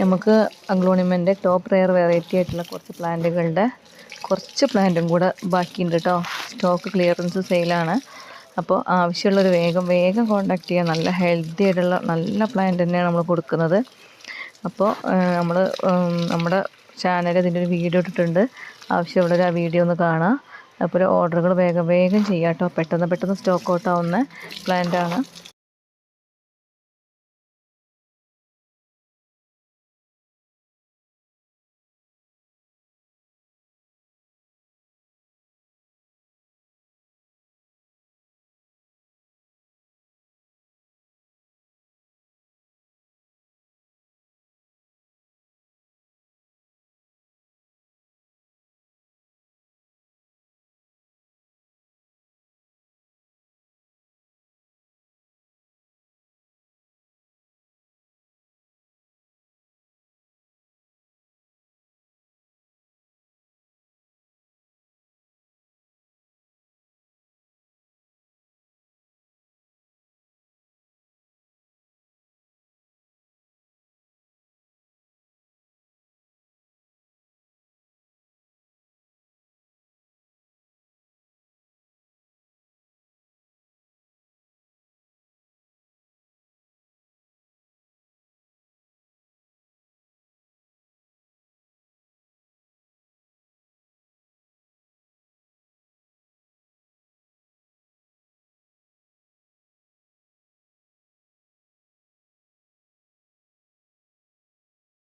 നമുക്ക് അഗ്ലോണിമന്റെ top rare variety ആയിട്ടുള്ള കുറച്ച് പ്ലാന്റുകളുടെ കുറച്ച് പ്ലാന്റും കൂടെ ബാക്കിയുണ്ട് കേട്ടോ സ്റ്റോക്ക് ക്ലിയറൻസ് സെയിലാണ് അപ്പോൾ ആവശ്യമുള്ളൊരു വേഗം വേഗം കോണ്ടാക്ട് ചെയ്യുക നല്ല ഹെൽത്തി ആയിട്ടുള്ള നല്ല പ്ലാന്റ് തന്നെയാണ് നമ്മൾ കൊടുക്കുന്നത്. അപ്പോൾ നമ്മൾ നമ്മുടെ ചാനലിൽ ഇതിന്റെ ഒരു വീഡിയോ ഇട്ടിട്ടുണ്ട്. ആവശ്യമുള്ളൊരു ആ വീഡിയോ ഒന്ന് കാണുക അപ്പോൾ ഓർഡറുകൾ വേഗം വേഗം ചെയ്യാം കേട്ടോ പെട്ടെന്ന് പെട്ടെന്ന് സ്റ്റോക്ക് ഔട്ട് ആവുന്ന പ്ലാന്റാണ്